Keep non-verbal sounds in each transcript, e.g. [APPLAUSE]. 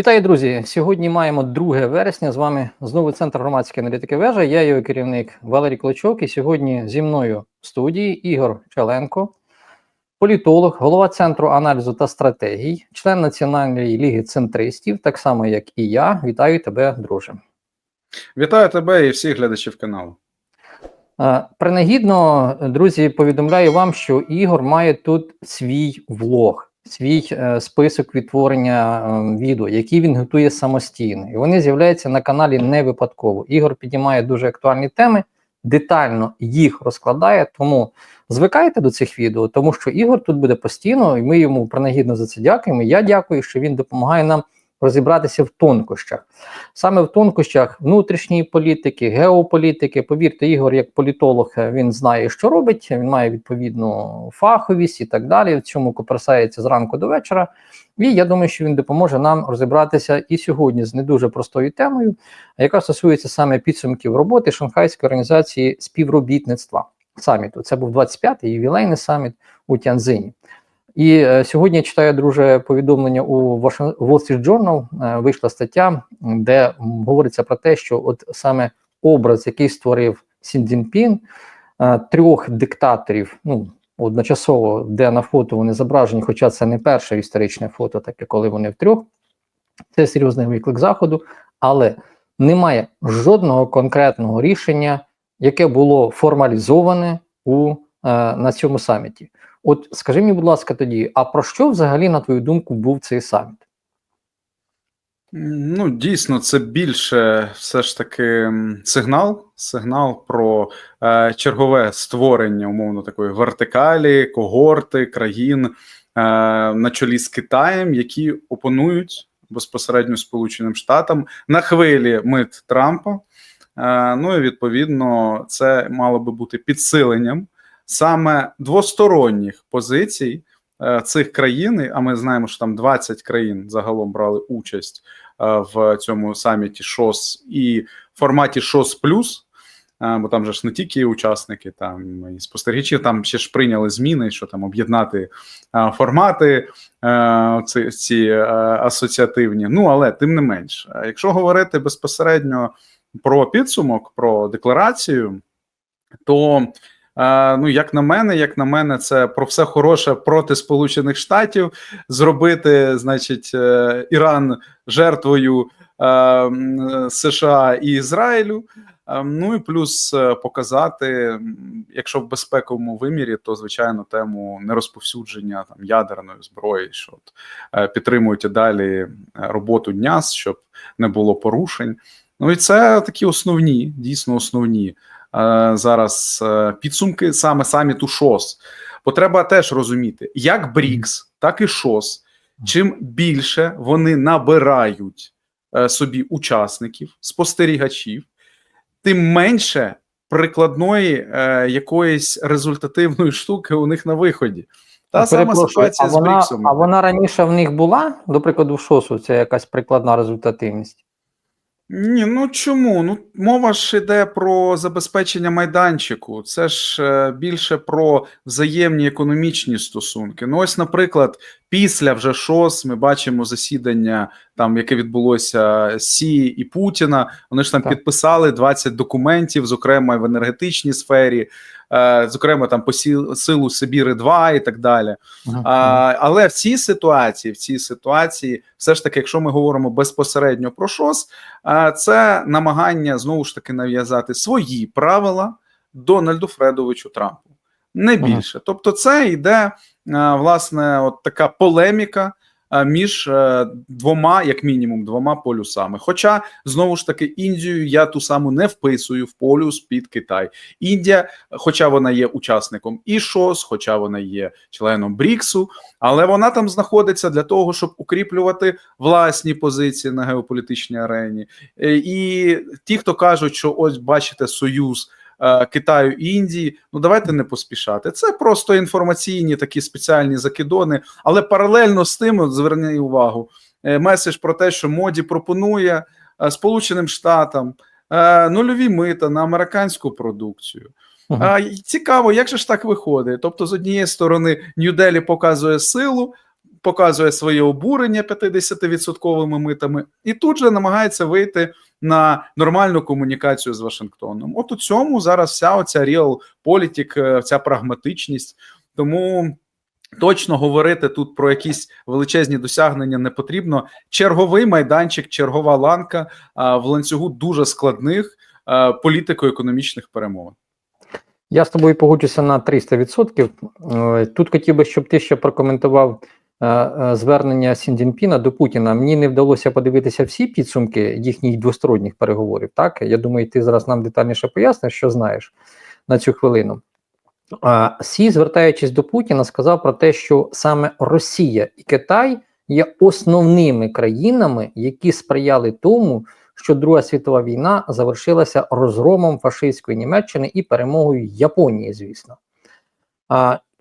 Вітаю, друзі! Сьогодні маємо 2 вересня. З вами знову центр громадської аналітики вежа. Я його керівник Валерій Клочок. І сьогодні зі мною в студії Ігор Чаленко, політолог, голова центру аналізу та стратегій, член Національної ліги центристів, так само як і я. Вітаю тебе, друже. Вітаю тебе і всіх глядачів каналу. Принагідно, друзі, повідомляю вам, що Ігор має тут свій влог, свій е, список відтворення е, відео, які він готує самостійно. І вони з'являються на каналі не випадково. Ігор піднімає дуже актуальні теми, детально їх розкладає. Тому звикайте до цих відео, тому що Ігор тут буде постійно, і ми йому принагідно за це дякуємо. Я дякую, що він допомагає нам розібратися в тонкощах. Саме в тонкощах внутрішньої політики, геополітики. Повірте, Ігор, як політолог, він знає, що робить, він має відповідну фаховість і так далі. В цьому коперсається зранку до вечора. І я думаю, що він допоможе нам розібратися і сьогодні з не дуже простою темою, яка стосується саме підсумків роботи Шанхайської організації співробітництва саміту. Це був 25-й ювілейний саміт у Тянзині. І е, сьогодні я читаю друже повідомлення у Wall Street Journal. Е, вийшла стаття, де говориться про те, що от саме образ, який створив Сін Цзіньпін, е, трьох диктаторів, ну одночасово, де на фото вони зображені, хоча це не перше історичне фото, таке коли вони втрьох. Це серйозний виклик заходу, але немає жодного конкретного рішення, яке було формалізоване у, на цьому саміті. От скажи мені, будь ласка, тоді, а про що взагалі, на твою думку, був цей саміт? Ну, дійсно, це більше все ж таки сигнал, сигнал про е, чергове створення умовно такої вертикалі, когорти країн е, на чолі з Китаєм, які опонують безпосередньо Сполученим Штатам на хвилі мит Трампа. Е, ну і відповідно, це мало би бути підсиленням саме двосторонніх позицій е, цих країн. А ми знаємо, що там 20 країн загалом брали участь е, в цьому саміті ШОС і форматі ШОС плюс. е, Бо там же ж не тільки учасники, там і спостерігачі, там ще ж прийняли зміни, що там об'єднати формати ці, ці асоціативні. Ну але тим не менш, якщо говорити безпосередньо про підсумок, про декларацію, то ну, як на мене, як на мене, це про все хороше проти Сполучених Штатів зробити, значить, е, Іран жертвою е, США і Ізраїлю. Е, Ну і плюс показати, якщо в безпековому вимірі, то звичайно тему нерозповсюдження там ядерної зброї, що от, підтримують і далі роботу дняс, щоб не було порушень. Ну і це такі основні, дійсно основні зараз е, підсумки саме саміту ШОС. Бо треба теж розуміти, як БРІКС, так і ШОС. Чим більше вони набирають е, собі учасників, спостерігачів, тим менше прикладної е, якоїсь результативної штуки у них на виході. Та сама ситуація а з вона, БРІКСом. а вона раніше в них була, до прикладу, в ШОСу, це якась прикладна результативність. Ні, ну чому? Ну мова ж йде про забезпечення майданчику. Це ж е, більше про взаємні економічні стосунки. Ну, ось, наприклад, після вже ШОС ми бачимо засідання, там яке відбулося Сі і Путіна. Вони ж там Так. підписали 20 документів, зокрема в енергетичній сфері, зокрема там по силу Сибіри 2 і так далі. А, але в цій ситуації, в цій ситуації, все ж таки, якщо ми говоримо безпосередньо про ШОС, а, це намагання знову ж таки нав'язати свої правила Дональду Фредовичу Трампу, не більше. Тобто, це йде а, власне от така полеміка. А, Між е, двома, як мінімум, двома полюсами. Хоча знову ж таки Індію я ту саму не вписую в полюс під Китай. Індія, хоча вона є учасником і ШОС, хоча вона є членом БРІКСу, але вона там знаходиться для того, щоб укріплювати власні позиції на геополітичній арені. Е, І ті, хто кажуть, що ось бачите союз. Е, Китаю і Індії, ну давайте не поспішати. Це просто інформаційні такі спеціальні закидони, але паралельно з тим, от зверніть увагу, е, меседж про те, що моді пропонує е, Сполученим Штатам нульові мита на американську продукцію. Мгм. А, й цікаво, як же ж так виходить? Тобто, з однієї сторони, Нью-Делі показує силу, показує своє обурення 50-відсотковими митами, і тут же намагається вийти на нормальну комунікацію з Вашингтоном. От у цьому зараз вся оця реал-політик, е, ця прагматичність. Тому точно говорити тут про якісь величезні досягнення не потрібно. Черговий майданчик, чергова ланка а, в ланцюгу дуже складних а, політико-економічних перемовин. Я з тобою погоджуся на 300%. Е, Тут хотів би, щоб ти ще прокоментував е, е, звернення Сіндзінпіна до Путіна. Мені не вдалося подивитися всі підсумки їхніх двосторонніх переговорів. Так, я думаю, ти зараз нам детальніше поясниш, що знаєш на цю хвилину. Сі, звертаючись до Путіна, сказав про те, що саме Росія і Китай є основними країнами, які сприяли тому, що Друга світова війна завершилася розгромом фашистської Німеччини і перемогою Японії, звісно.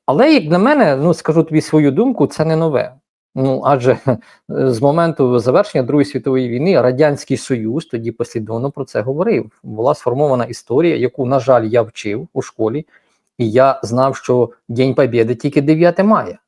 Але, як для мене, ну скажу тобі свою думку, це не нове. Ну адже е, з моменту завершення Другої світової війни Радянський Союз тоді послідовно про це говорив. Була сформована історія, яку, на жаль, я вчив у школі, і я знав, що День Побєди тільки 9 мая.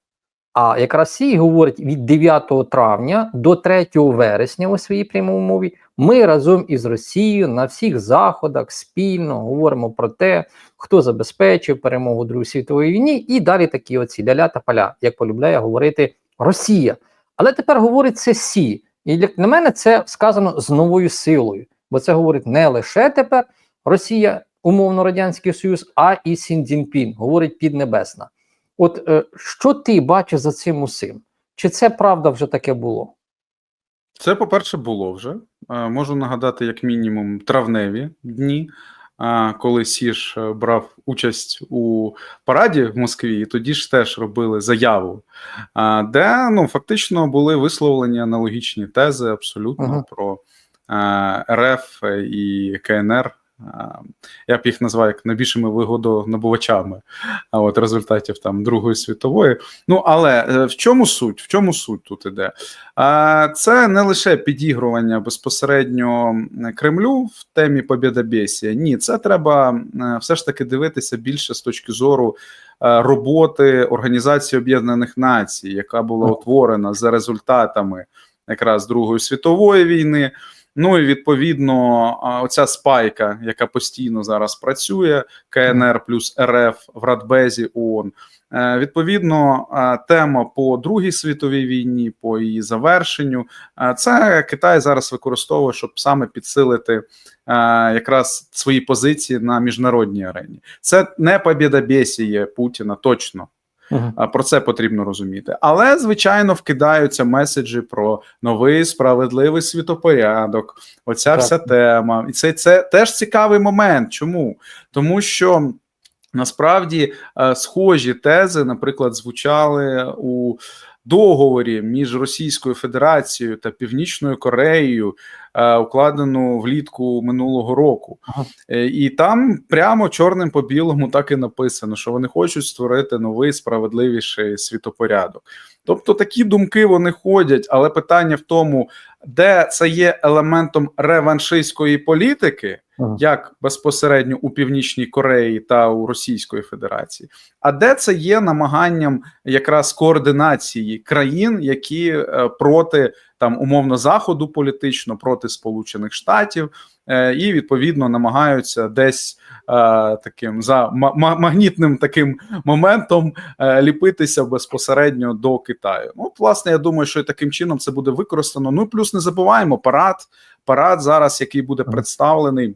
А якраз Сій говорить від 9 травня до 3 вересня у своїй прямій мові. Ми разом із Росією на всіх заходах спільно говоримо про те, хто забезпечив перемогу Другої світової війни, і далі такі оці ляля та поля, як полюбляє говорити Росія. Але тепер говорить це Сі. І для на мене це сказано з новою силою, бо це говорить не лише тепер Росія, умовно Радянський Союз, а і Сін Цзіньпін, говорить піднебесна. От е, що ти бачиш за цим усім? Чи це правда вже таке було? Це, по-перше, було вже. Е, Можу нагадати, як мінімум, травневі дні, е, коли Сіж е, брав участь у параді в Москві, і тоді ж теж робили заяву, де ну, фактично були висловлені аналогічні тези абсолютно Ага. про РФ і КНР. Е, Я б їх назвав як найбільшими вигодонабувачами а от результатів там Другої світової. Ну але е, в чому суть? В чому суть тут іде? А, Це не лише підігрування безпосередньо Кремлю в темі Побєдобєсія. Ні, це треба е, все ж таки дивитися більше з точки зору е, роботи Організації Об'єднаних Націй, яка була утворена за результатами якраз Другої світової війни. Ну і відповідно, оця спайка, яка постійно зараз працює, КНР плюс РФ в Радбезі ООН. Е, Відповідно, тема по Другій світовій війні, по її завершенню, це Китай зараз використовує, щоб саме підсилити якраз свої позиції на міжнародній арені. Це не побєдобєсіє Путіна, точно. А, Про це потрібно розуміти. Але, звичайно, вкидаються меседжі про новий справедливий світопорядок. Оця Так. вся тема. І це, це теж цікавий момент. Чому? Тому що. Насправді е, схожі тези, наприклад, звучали у договорі між Російською Федерацією та Північною Кореєю, укладену влітку минулого року. Ага. Е, І там прямо чорним по білому так і написано, що вони хочуть створити новий справедливіший світопорядок. Тобто такі думки вони ходять, але питання в тому, де це є елементом реваншистської політики, Ага. як безпосередньо у Північній Кореї та у Російської Федерації, а де це є намаганням якраз координації країн, які е, проти там умовно заходу політично, проти Сполучених Штатів, е, і відповідно намагаються десь е, таким за ма- ма- магнітним таким моментом е, ліпитися безпосередньо до Китаю. Ну, власне, я думаю, що і таким чином це буде використано. Ну плюс не забуваємо парад. Парад зараз, який буде представлений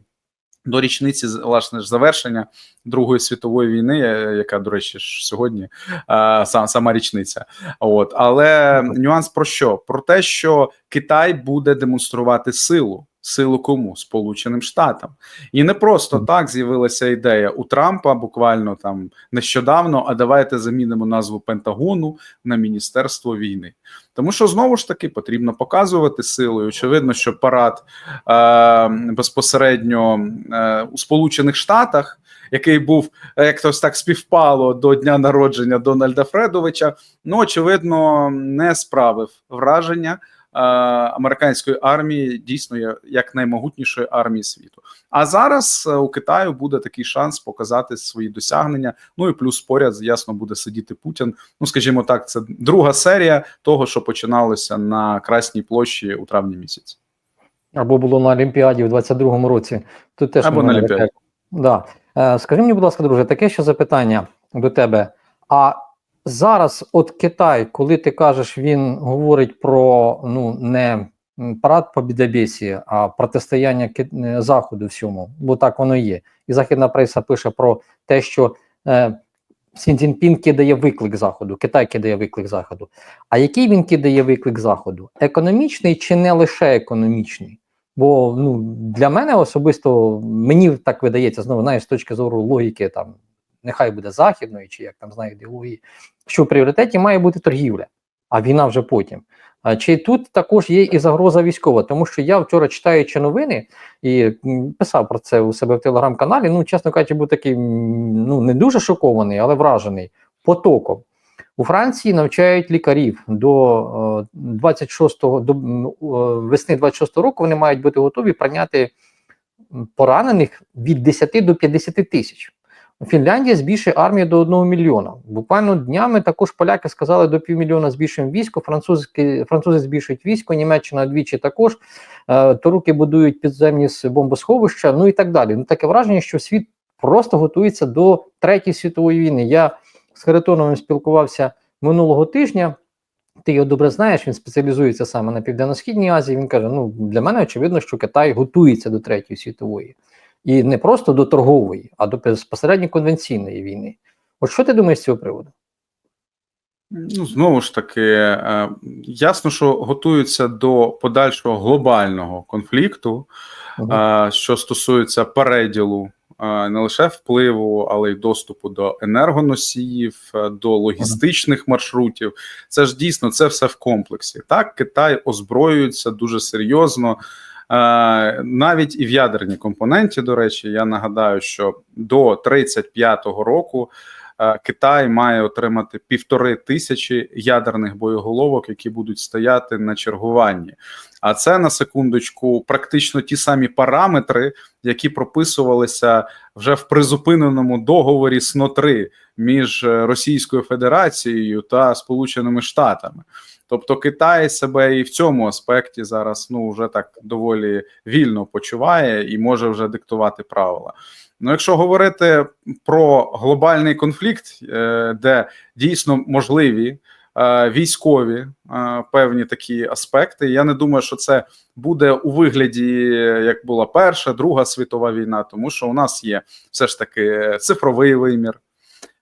до річниці власне ж завершення Другої світової війни, е, яка, до речі, ж сьогодні е, сам сама річниця. От але нюанс про що? Про те, що Китай буде демонструвати силу. Силу кому Сполученим Штатам, і не просто так з'явилася ідея у Трампа, буквально там нещодавно. А давайте замінимо назву Пентагону на Міністерство війни. Тому що знову ж таки потрібно показувати силу. І Очевидно, що парад е, безпосередньо е, у Сполучених Штатах, який був як то так співпало до дня народження Дональда Фредовича, ну очевидно, не справив враження. Американської армії дійсно як наймогутнішої армії світу. А зараз е, у Китаю буде такий шанс показати свої досягнення. Ну і плюс поряд, ясно, буде сидіти Путін. Ну, скажімо так, це друга серія того, що починалося на Красній площі у травні місяці. Або було на Олімпіаді в 22-му році. Тут теж Або на Олімпіаді. Да. Е, скажи мені, будь ласка, друже, таке ще запитання до тебе. А зараз, от Китай, коли ти кажеш, він говорить про ну не парад побідобєсі, а протистояння е, Заходу всьому, бо так воно є. І західна преса пише про те, що е, Сін Цзіньпін кидає виклик Заходу, Китай кидає виклик Заходу. А який він кидає виклик Заходу? Економічний чи не лише економічний? Бо ну, для мене особисто мені так видається, знову знаєш, з точки зору логіки, там нехай буде західної, чи як там знає ідеології, що в пріоритеті має бути торгівля, а війна вже потім. Чи тут також є і загроза військова? Тому що я вчора читаючи новини і писав про це у себе в телеграм-каналі. Ну, чесно кажучи, був такий ну не дуже шокований, але вражений потоком. У Франції навчають лікарів до е, 26-го до е, весни 26-го року. Вони мають бути готові прийняти поранених від 10 до 50 тисяч. Фінляндія збільшує армію до 1 мільйона. Буквально днями також поляки сказали до півмільйона збільшуємо військо. Французькі французи збільшують військо, Німеччина двічі також. Е, Туруки будують підземні бомбосховища, ну і так далі. Ну таке враження, що світ просто готується до третьої світової війни. Я з Харитоновим спілкувався минулого тижня. Ти його добре знаєш, він спеціалізується саме на Південно-Східній Азії. Він каже: ну для мене очевидно, що Китай готується до третьої світової. І не просто до торгової, а до безпосередньо конвенційної війни. От що ти думаєш з цього приводу? Ну, знову ж таки, е, ясно, що готуються до подальшого глобального конфлікту, е, що стосується переділу е, не лише впливу, але й доступу до енергоносіїв, до логістичних маршрутів. Це ж дійсно це все в комплексі. Так, Китай озброюється дуже серйозно. Е, Навіть і в ядерній компоненті, до речі, я нагадаю, що до 35-го року е, Китай має отримати півтори тисячі ядерних боєголовок, які будуть стояти на чергуванні. А це на секундочку практично ті самі параметри, які прописувалися вже в призупиненому договорі СНО 3 між е, Російською Федерацією та Сполученими Штатами. Тобто Китай себе і в цьому аспекті зараз ну вже так доволі вільно почуває і може вже диктувати правила. Ну, якщо говорити про глобальний конфлікт, е, де дійсно можливі е, військові е, певні такі аспекти, я не думаю, що це буде у вигляді, як була Перша, Друга світова війна, тому що у нас є все ж таки цифровий вимір.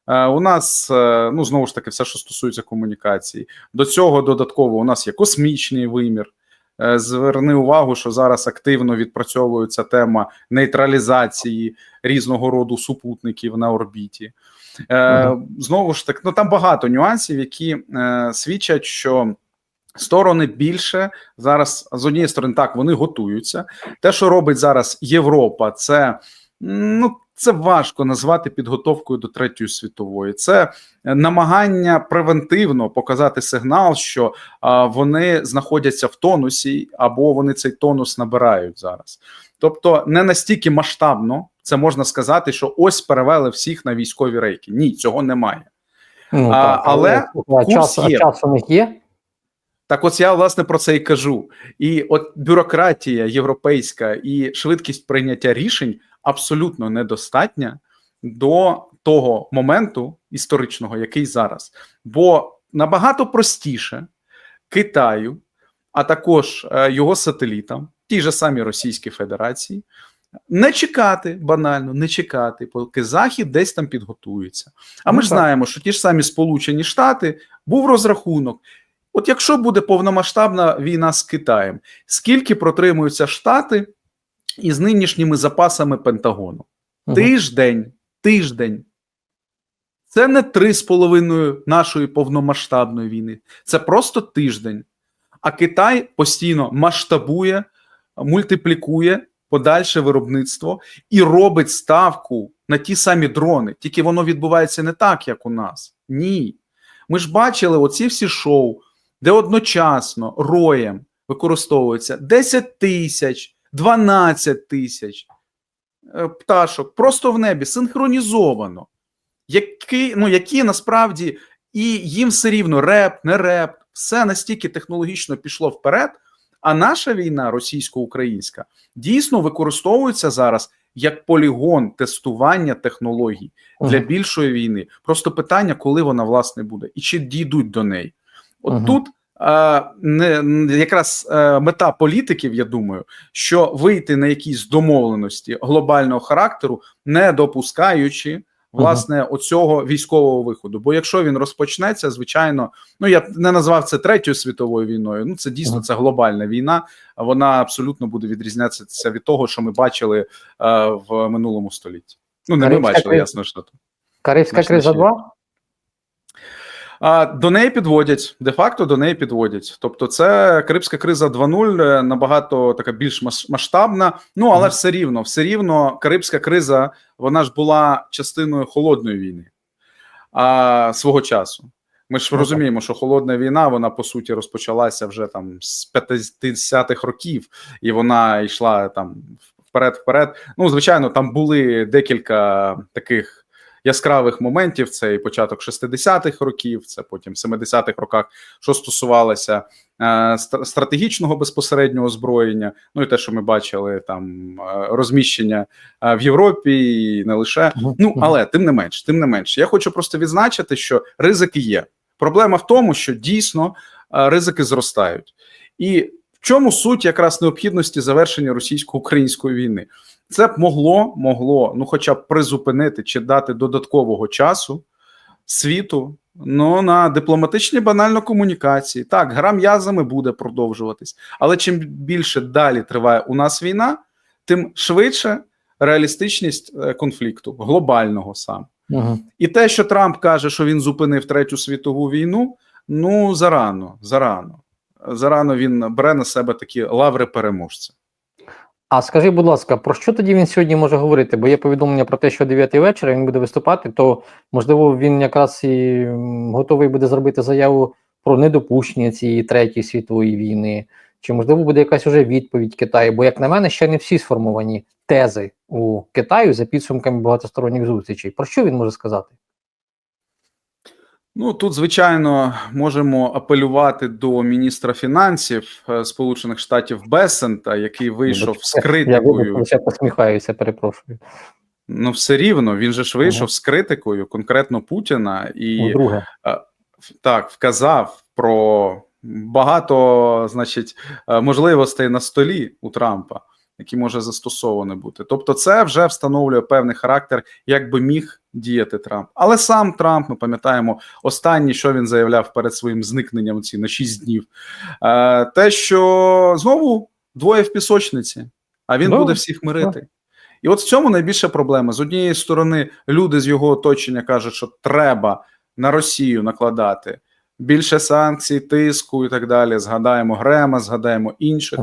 Е, У нас е, ну знову ж таки все, що стосується комунікації. До цього додатково у нас є космічний вимір. Е, Зверни увагу, що зараз активно відпрацьовується тема нейтралізації різного роду супутників на орбіті. Е. Знову ж таки, ну там багато нюансів, які е, свідчать, що сторони більше зараз з однієї сторони так вони готуються. Те, що робить зараз Європа, це ну це важко назвати підготовкою до третьої світової. Це намагання превентивно показати сигнал, що а, вони знаходяться в тонусі, або вони цей тонус набирають зараз. Тобто, не настільки масштабно це можна сказати, що ось перевели всіх на військові рейки. Ні, цього немає. Ну, А, так, але а курс час, є. час у них є. Так, ось я власне про це і кажу. І от бюрократія європейська і швидкість прийняття рішень абсолютно недостатня до того моменту історичного, який зараз. Бо набагато простіше Китаю, а також е, його сателітам, тій же самій Російській Федерації, не чекати банально, не чекати, поки Захід десь там підготується. А ми Ну, ж так. знаємо, що ті ж самі Сполучені Штати був розрахунок. От якщо буде повномасштабна війна з Китаєм, скільки протримуються Штати із нинішніми запасами Пентагону? Мгм. Тиждень, тиждень. Це не три з половиною нашої повномасштабної війни. Це просто тиждень. А Китай постійно масштабує, мультиплікує подальше виробництво і робить ставку на ті самі дрони. Тільки воно відбувається не так, як у нас. Ні. Ми ж бачили оці всі шоу, де одночасно роєм використовується 10 тисяч, 12 тисяч е, пташок просто в небі синхронізовано, які, ну, які насправді і їм все рівно реп, не реп, все настільки технологічно пішло вперед. А наша війна, російсько-українська, дійсно використовується зараз як полігон тестування технологій для більшої війни. Просто питання, коли вона власне буде, і чи дійдуть до неї. От Мгм. тут е, не, якраз е, мета політиків, я думаю, що вийти на якісь домовленості глобального характеру, не допускаючи. Власне, оцього військового виходу. Бо якщо він розпочнеться, звичайно, ну я не назвав це третьою світовою війною. Ну це дійсно Мгм. це глобальна війна. Вона абсолютно буде відрізнятися від того, що ми бачили е, в минулому столітті. Ну не ми бачили, криза. ясно, що то. Карибська криза 2? А до неї підводять де-факто до неї підводять. Тобто, це Карибська криза 2.0 е, набагато така більш масштабна. Ну але Мгм. все рівно, все рівно, Карибська криза вона ж була частиною холодної війни а, свого часу. Ми ж Ну, розуміємо, що холодна війна вона по суті розпочалася вже там з 50-х років, і вона йшла там вперед-вперед. Ну, звичайно, там були декілька таких яскравих моментів. Це і початок 60-х років, це потім 70-х роках, що стосувалося е, стратегічного безпосереднього озброєння. Ну і те, що ми бачили там е, розміщення е, в Європі, і не лише. Ну, але тим не менш, тим не менш, я хочу просто відзначити, що ризики є. Проблема в тому, що дійсно ризики зростають. І чому суть якраз необхідності завершення російсько-української війни? Це б могло, могло, ну, хоча б призупинити чи дати додаткового часу світу ну, на дипломатичні банально комунікації. Так, гра м'язами буде продовжуватись, але чим більше далі триває у нас війна, тим швидше реалістичність е, конфлікту, глобального сам. Мгм. І те, що Трамп каже, що він зупинив третю світову війну, ну зарано, зарано. Зарано він бере на себе такі лаври переможця. А скажи, будь ласка, про що тоді він сьогодні може говорити? Бо є повідомлення про те, що о 9 вечора він буде виступати, то можливо він якраз і готовий буде зробити заяву про недопущення цієї третьої світової війни. Чи можливо буде якась уже відповідь Китаю? Бо, як на мене, ще не всі сформовані тези у Китаю за підсумками багатосторонніх зустрічей. Про що він може сказати? Ну тут, звичайно, можемо апелювати до міністра фінансів е, Сполучених Штатів Бесента, який вийшов з критикою. лише посміхаюся, перепрошую. Ну, все рівно він же ж вийшов з критикою конкретно Путіна і Друге. так вказав про багато, значить, е, можливостей на столі у Трампа, які може застосовані бути. Тобто, це вже встановлює певний характер, як би міг діяти Трамп. Але сам Трамп, ми пам'ятаємо, останнє, що він заявляв перед своїм зникненням ці на 6 днів, е, те, що знову двоє в пісочниці, а він Да, буде всіх мирити. І от в цьому найбільша проблема. З однієї сторони, люди з його оточення кажуть, що треба на Росію накладати більше санкцій, тиску і так далі. Згадаємо Грема, згадаємо інших.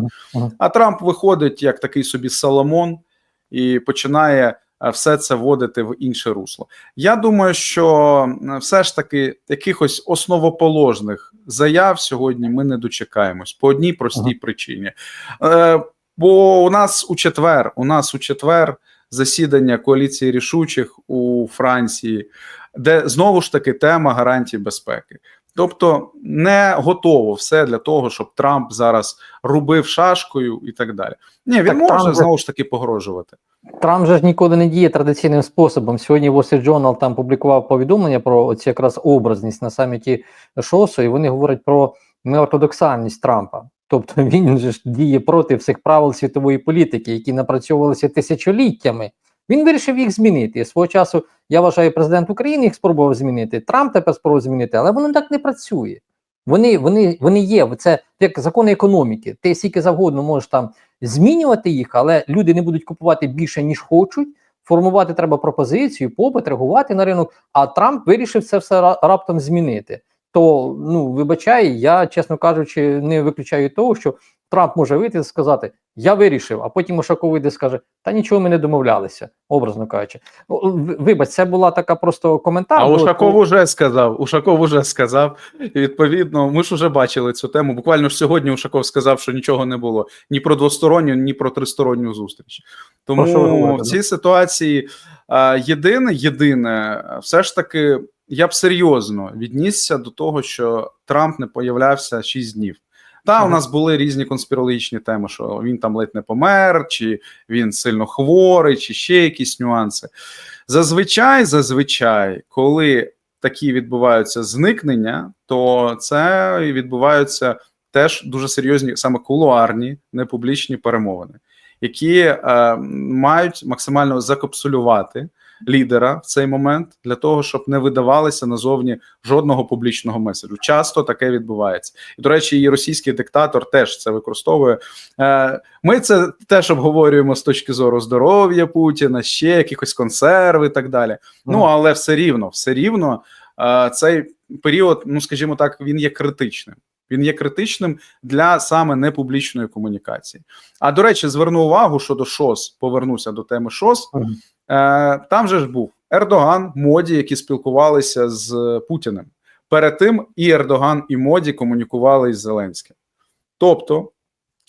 А Трамп виходить як такий собі Соломон і починає е, все це вводити в інше русло. Я думаю, що е, все ж таки якихось основоположних заяв сьогодні ми не дочекаємось по одній простій причині. Е, Бо у нас у четвер, у нас у четвер засідання коаліції рішучих у Франції, де знову ж таки тема гарантій безпеки. Тобто не готово все для того, щоб Трамп зараз рубив шашкою і так далі. Ні, він Так може Трамп знову ж таки погрожувати. Трамп же ж ніколи не діє традиційним способом. Сьогодні Wall Journal там публікував повідомлення про оці якраз образність на саміті ШОСу, і вони говорять про неортодоксальність Трампа. Тобто [LAUGHS] він же ж діє проти всіх правил світової політики, які напрацьовувалися тисячоліттями. Він вирішив їх змінити. Свого часу я вважаю, президент України їх спробував змінити. Трамп тепер спробував змінити, але воно так не працює. Вони, вони, вони є. Це як закони економіки. Ти скільки завгодно можеш там змінювати їх, але люди не будуть купувати більше, ніж хочуть. Формувати треба пропозицію, попит, реагувати на ринок. А Трамп вирішив це все раптом змінити. То ну вибачай, я чесно кажучи, не виключаю того, що Трамп може вийти і сказати: Я вирішив, а потім Ушаков вийде і скаже: Та нічого ми не домовлялися, образно кажучи. Вибач, це була така просто коментар. А Ушаков уже сказав. Ушаков уже сказав. І відповідно, ми ж уже бачили цю тему. Буквально ж сьогодні Ушаков сказав, що нічого не було ні про двосторонню, ні про тристоронню зустріч. Тому в цій ситуації єдине, єдине, все ж таки, я б серйозно віднісся до того, що Трамп не появлявся 6 днів. Та у нас були різні конспірологічні теми, що він там ледь не помер, чи він сильно хворий, чи ще якісь нюанси. Зазвичай, зазвичай, коли такі відбуваються зникнення, то це відбуваються теж дуже серйозні, саме кулуарні, непублічні перемовини, які е, мають максимально закапсулювати лідера в цей момент для того, щоб не видавалося назовні жодного публічного меседжу. Часто таке відбувається, і до речі, і російський диктатор теж це використовує. Е, Ми це теж обговорюємо з точки зору здоров'я Путіна, ще якихось консерв і так далі. Ну але все рівно, все рівно е, цей період, ну скажімо так, він є критичним. Він є критичним для саме непублічної комунікації. А до речі, зверну увагу щодо ШОС. Повернуся до теми ШОС. Е, там же ж був Ердоган, Моді, які спілкувалися з Путіним. Перед тим і Ердоган, і Моді комунікували із Зеленським. Тобто,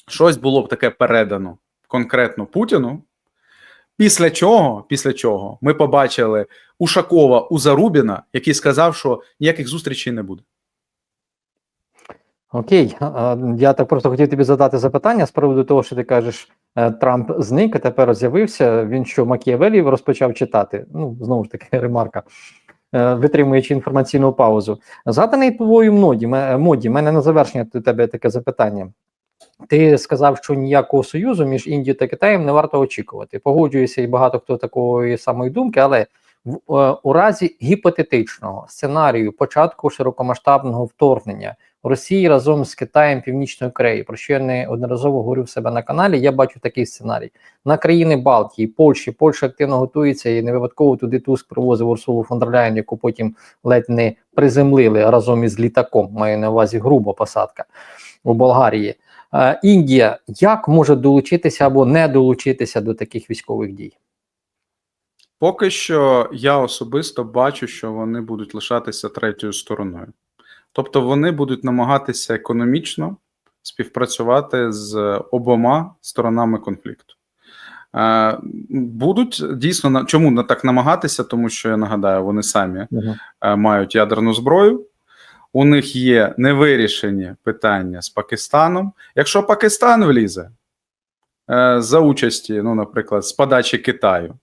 щось було б таке передано конкретно Путіну. Після чого, після чого ми побачили Ушакова у Зарубіна, який сказав, що ніяких зустрічей не буде. Окей, я так просто хотів тобі задати запитання з приводу того, що ти кажеш, Трамп зник, а тепер з'явився. Він що Макіавелів розпочав читати? Ну, знову ж таки, [LAUGHS] ремарка, е, витримуючи інформаційну паузу. Згаданий твою моді, моді, мене на завершення до тебе таке запитання. Ти сказав, що ніякого союзу між Індією та Китаєм не варто очікувати. Погоджуюся, і багато хто такої самої думки, але в е, у разі гіпотетичного сценарію початку широкомасштабного вторгнення Росії разом з Китаєм Північної Кореї, про що я неодноразово говорю в себе на каналі. Я бачу такий сценарій на країни Балтії, Польщі. Польща активно готується і не випадково туди Туск привозив Урсулу фон яку потім ледь не приземлили разом із літаком. Маю на увазі грубо посадка у Болгарії. Е, Індія як може долучитися або не долучитися до таких військових дій? Поки що я особисто бачу, що вони будуть лишатися третьою стороною. Тобто вони будуть намагатися економічно співпрацювати з обома сторонами конфлікту. Е, Будуть дійсно на чому на- так намагатися, тому що я нагадаю, вони самі е, мають ядерну зброю. У них є невирішені питання з Пакистаном. Якщо Пакистан влізе е, за участі, ну, наприклад, з подачі Китаю,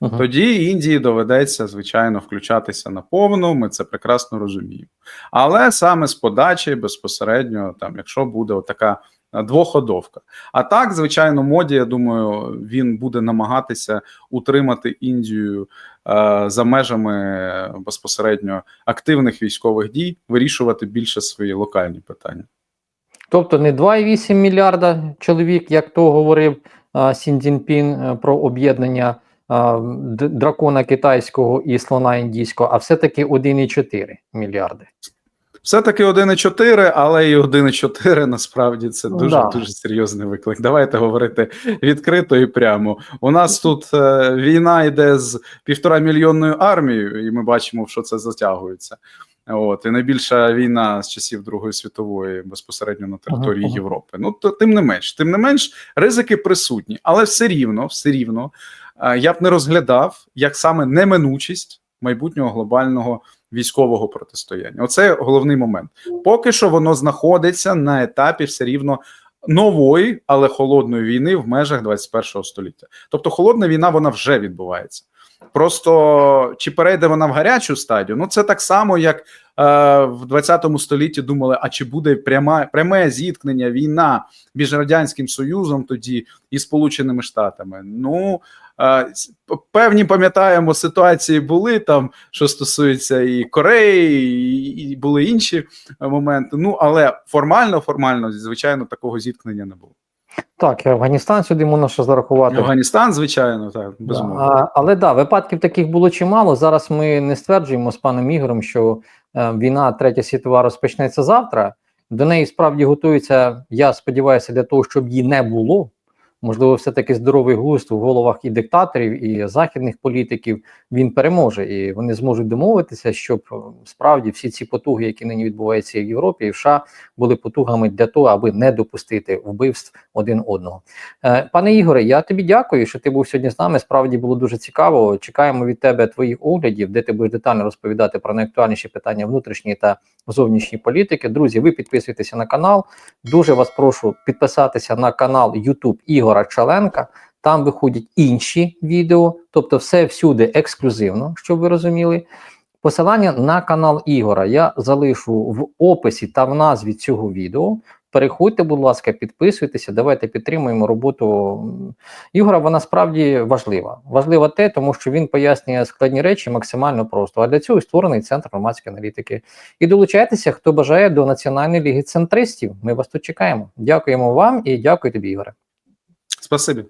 Мгм. тоді Індії доведеться, звичайно, включатися на повну. Ми це прекрасно розуміємо. Але саме з подачі безпосередньо, там, якщо буде така двоходовка. А так, звичайно, моді, я думаю, він буде намагатися утримати Індію е, за межами безпосередньо активних військових дій, вирішувати більше свої локальні питання. Тобто не 2,8 мільярда чоловік, як то говорив а, Сін Цзіньпін е, про об'єднання дракона китайського і слона індійського, а все-таки 1,4 мільярди. Все-таки 1,4, але і 1,4 насправді це Ну, дуже да. дуже серйозний виклик. Давайте говорити відкрито і прямо. У нас тут е, війна йде з півтора мільйонною армією, і ми бачимо, що це затягується. От і найбільша війна з часів Другої світової безпосередньо на території Ага, ага. Європи. Ну то тим не менш, тим не менш, ризики присутні, але все рівно, все рівно я б не розглядав як саме неминучість майбутнього глобального військового протистояння. Оце головний момент. Поки що воно знаходиться на етапі все рівно нової, але холодної війни в межах 21 століття. Тобто, холодна війна вона вже відбувається. Просто чи перейде вона в гарячу стадію? Ну це так само, як е, в 20 столітті думали, а чи буде пряма, пряме зіткнення, війна між радянським союзом тоді і Сполученими Штатами. Ну е, певні пам'ятаємо ситуації були там, що стосується і Кореї, і, були інші е, моменти. Ну але формально, формально, звичайно, такого зіткнення не було. Так, і Афганістан сюди можна ще зарахувати. Афганістан, звичайно, так, безумовно. А, але да, випадків таких було чимало. Зараз ми не стверджуємо з паном Ігорем, що е, війна третя світова розпочнеться завтра. До неї справді готується. Я сподіваюся, для того, щоб її не було. Можливо, все-таки здоровий глузд у головах і диктаторів, і західних політиків він переможе, і вони зможуть домовитися, щоб е, справді всі ці потуги, які нині відбуваються в Європі, і в США, були потугами для того, аби не допустити вбивств один одного. Е, Пане Ігоре, я тобі дякую, що ти був сьогодні з нами. Справді було дуже цікаво. Чекаємо від тебе твоїх оглядів, де ти будеш детально розповідати про найактуальніші питання внутрішньої та зовнішньої політики. Друзі, ви підписуйтеся на канал. Дуже вас прошу підписатися на канал YouTube Ігора Чаленка. Там виходять інші відео, тобто все всюди ексклюзивно, щоб ви розуміли. Посилання на канал Ігора я залишу в описі та в назві цього відео. Переходьте, будь ласка, підписуйтеся, давайте підтримуємо роботу Ігора. Вона справді важлива. Важлива те, тому що він пояснює складні речі максимально просто. А для цього створений центр громадської аналітики. І долучайтеся, хто бажає до Національної ліги центристів. Ми вас тут чекаємо. Дякуємо вам і дякую тобі, Ігоре. Спасибі.